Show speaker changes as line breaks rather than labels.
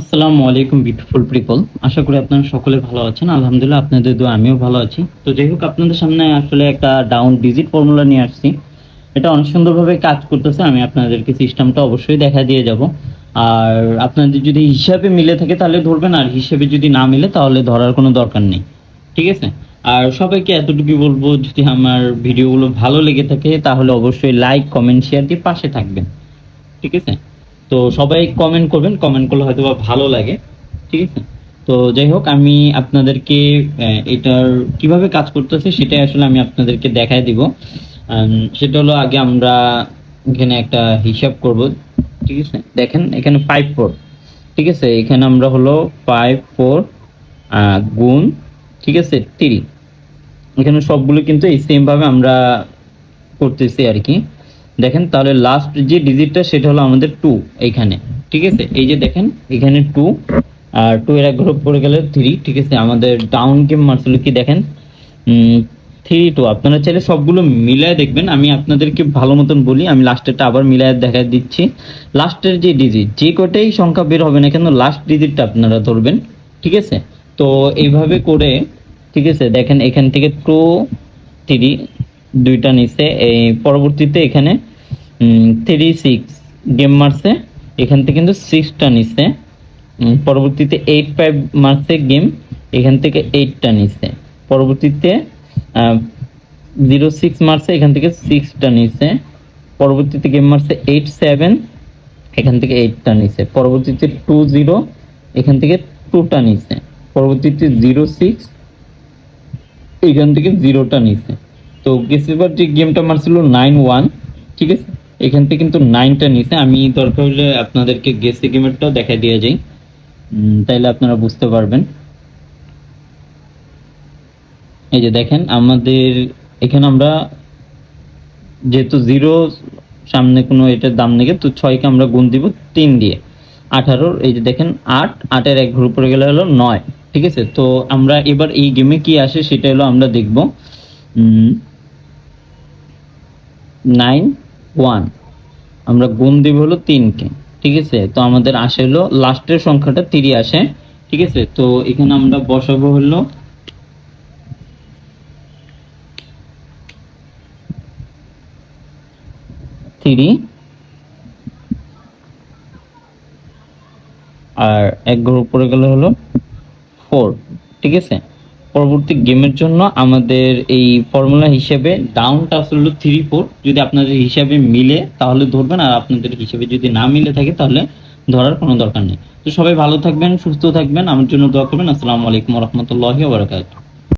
আসসালামু আলাইকুম beautiful people আশা করি আপনারা সকলে ভালো আছেন। আলহামদুলিল্লাহ, আপনাদের দোয়া, আমিও ভালো আছি। তো যাই হোক, আপনাদের সামনে আসলে একটা ডাউন ডিজিট ফর্মুলা নিয়ে আসছি। এটা অনেক সুন্দরভাবে কাজ করতেছে। আমি আপনাদেরকে সিস্টেমটা অবশ্যই দেখা দিয়ে যাব। আর আপনাদের যদি হিসাবে মিলে থাকে, তাহলে ধরবেন। আর হিসেবে যদি না মিলে, তাহলে ধরার কোনো দরকার নেই। ঠিক আছে? আর সবাইকে এতটুকু বলব, যদি আমার ভিডিওগুলো ভালো লেগে থাকে, তাহলে অবশ্যই লাইক কমেন্ট শেয়ার দিয়ে পাশে থাকবেন। ঠিক আছে? তো সবাই কমেন্ট করবেন কমেন্ট করলে হয়তো বা ভালো লাগে, ঠিক আছে? তো যাই হোক, আমি আপনাদেরকে এটার কীভাবে কাজ করতেছে সেটাই আসলে আমি আপনাদেরকে দেখায় দিব। সেটা হলো আগে আমরা এখানে একটা হিসাব করব, ঠিক আছে? দেখেন, এখানে ফাইভ ফোর ঠিক আছে? এখানে আমরা হলো ফাইভ ফোর গুণ, ঠিক আছে? থ্রি এখানে সবগুলো কিন্তু এই সেম ভাবে আমরা করতেছি আর কি। দেখেন, তাহলে লাস্ট যে ডিজিটটা সেটা হলো আমাদের টু এইখানে, ঠিক আছে? এই যে দেখেন, এখানে টু আর টু এর এক গ্রুপ পড়ে গেলে থ্রি ঠিক আছে? আমাদের ডাউন গেম মারছিল কি দেখেন? থ্রি টু আপনারা চাইলে সবগুলো মিলায় দেখবেন, আমি আপনাদেরকে ভালো মতন বলি, আমি লাস্টেরটা আবার মিলায় দেখা দিচ্ছি। লাস্টের যে ডিজিট যে কটাই সংখ্যা বের হবে না কেন লাস্ট ডিজিটটা আপনারা ধরবেন, ঠিক আছে? তো এইভাবে করে, ঠিক আছে? দেখেন, এখান থেকে টু থ্রি দুইটা নিচে এই পরবর্তীতে এখানে থ্রি সিক্স গেম মারছে। এখান থেকে কিন্তু সিক্সটা উম, পরবর্তীতে এইট ফাইভ মারছে গেম এখান থেকে এইটটা নিচে পরবর্তীতে জিরো সিক্স মারছে। এখান থেকে সিক্সটা নিচে পরবর্তীতে গেম মারছে এইট সেভেন এখান থেকে এইটটা নিচে পরবর্তীতে টু জিরো এখান থেকে টুটা নিচে পরবর্তীতে জিরো সিক্স এখান থেকে জিরোটা নিচে তো গেসিবার যে গেমটা মারছিল নাইন ওয়ান ঠিক আছে? এখান থেকে কিন্তু নাইনটা নিচে আমি দরকার হলে আপনাদেরকে গেসি গেমেরটাও দেখা দিয়ে যাই। তাইলে আপনারা বুঝতে পারবেন। এই যে দেখেন, আমাদের এখানে আমরা যেহেতু জিরো সামনে কোনো এটার দাম নেই, তো ছয়কে আমরা গুণ দিব তিন দিয়ে। আঠারোর, এই যে দেখেন, আট, আটের এক গ্রুপ পড়ে গেলে হলো নয়, ঠিক আছে? তো আমরা এবার এই গেমে কি আসে সেটা হলো আমরা দেখব। Nine, one. আমরা গুণ দিব হলো তিনকে, ঠিক আছে? তো আমাদের আসে হলো লাস্টের সংখ্যাটা তিরি আসে, ঠিক আছে? তো এখানে আমরা বসাবো হলো থ্রি আর এক গ্রুপ পড়ে গেলে হলো ফোর, ঠিক আছে? পরবর্তী গেমের জন্য আমাদের এই ফর্মুলা হিসেবে ডাউনটা আসলে হলো থ্রি ফোর যদি আপনাদের হিসাবে মিলে তাহলে ধরবেন, আর আপনাদের হিসেবে যদি না মিলে থাকে তাহলে ধরার কোনো দরকার নেই। তো সবাই ভালো থাকবেন, সুস্থ থাকবেন। আমার জন্য দোয়া করবেন। আসসালামু আলাইকুম রহমতুল্লাহি ওবরাকাতুহ